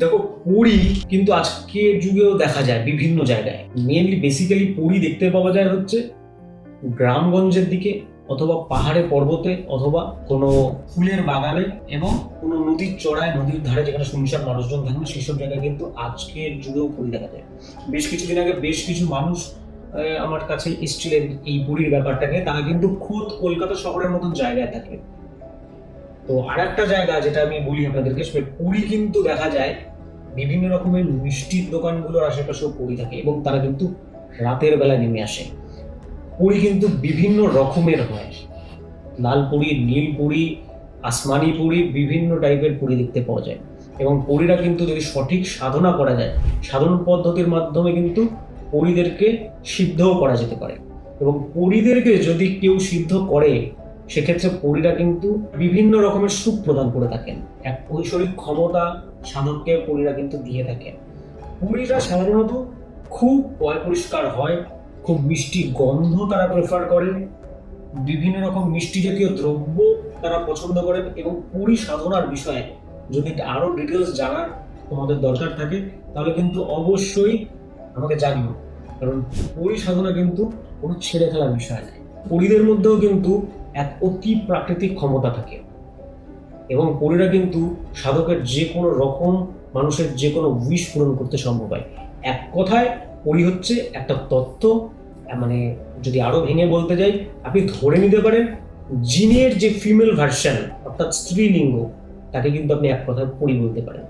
দেখো, পুরী কিন্তু আজকের যুগেও দেখা যায় বিভিন্ন জায়গায়। মেনলি বেসিক্যালি পুরী দেখতে পাওয়া যায় হচ্ছে গ্রামগঞ্জের দিকে অথবা পাহাড়ে পর্বতে অথবা কোনো ফুলের বাগানে এবং কোনো নদীর চড়ায়, নদীর ধারে যেখানে শুনশান মানুষজন থাকেন সেসব জায়গায় কিন্তু আজকের যুগেও পুরী দেখা যায়। বেশ কিছুদিন আগে বেশ কিছু মানুষ আমার কাছে এসেছিলেন এই পুরীর ব্যাপারটাকে। তারা কিন্তু খোদ কলকাতা শহরের মতন জায়গায় থাকে। তো আর একটা জায়গা যেটা আমি বলি আপনাদেরকে, সেটা পুরী কিন্তু দেখা যায় বিভিন্ন রকমের মিষ্টির দোকানগুলোর আশেপাশেও পুরী থাকে এবং তারা কিন্তু রাতের বেলায় নেমে আসে। পুরী কিন্তু বিভিন্ন রকমের হয়। লাল পুরি, নীল পুরী, আসমানি পুরী, বিভিন্ন টাইপের পুরি দেখতে পাওয়া যায়। এবং পুরীরা কিন্তু যদি সঠিক সাধনা করা যায় সাধন পদ্ধতির মাধ্যমে কিন্তু পুরীদেরকে সিদ্ধও করা যেতে পারে। এবং পুরীদেরকে যদি কেউ সিদ্ধ করে সেক্ষেত্রে পরীরা কিন্তু বিভিন্ন রকমের সুখ প্রদান করে থাকেন। এক ঐশ্বরিক ক্ষমতা সাধককে পরীরা কিন্তু দিয়ে থাকেন। পরীরা সাধারণত খুব পয় পরিষ্কার হয়, খুব মিষ্টি গন্ধ তারা প্রেফার করেন, বিভিন্ন রকম মিষ্টি জাতীয় দ্রব্য তারা পছন্দ করেন এবং পুরী সাধনার বিষয়ে যদি আরও ডিটেলস জানার তোমাদের দরকার থাকে, তাহলে কিন্তু অবশ্যই আমাকে জানিও। কারণ পুরী সাধনা কিন্তু কোনো ছেড়ে খেলার বিষয় নয়। পরীদের মধ্যেও কিন্তু এক অতি প্রাকৃতিক ক্ষমতা থাকে। এবং পরীরা কিন্তু সাধকের যে কোনো রকম, মানুষের যে কোনো উইশ পূরণ করতে সম্ভব হয়। এক কথায়, পরি হচ্ছে একটা তত্ত্ব মানে যদি আরও ভেঙে বলতে যাই, আপনি ধরে নিতে পারেন, জিনের যে ফিমেল ভার্সন অর্থাৎ স্ত্রীলিঙ্গ, তাকে কিন্তু আপনি এক কথায় পরি বলতে পারেন।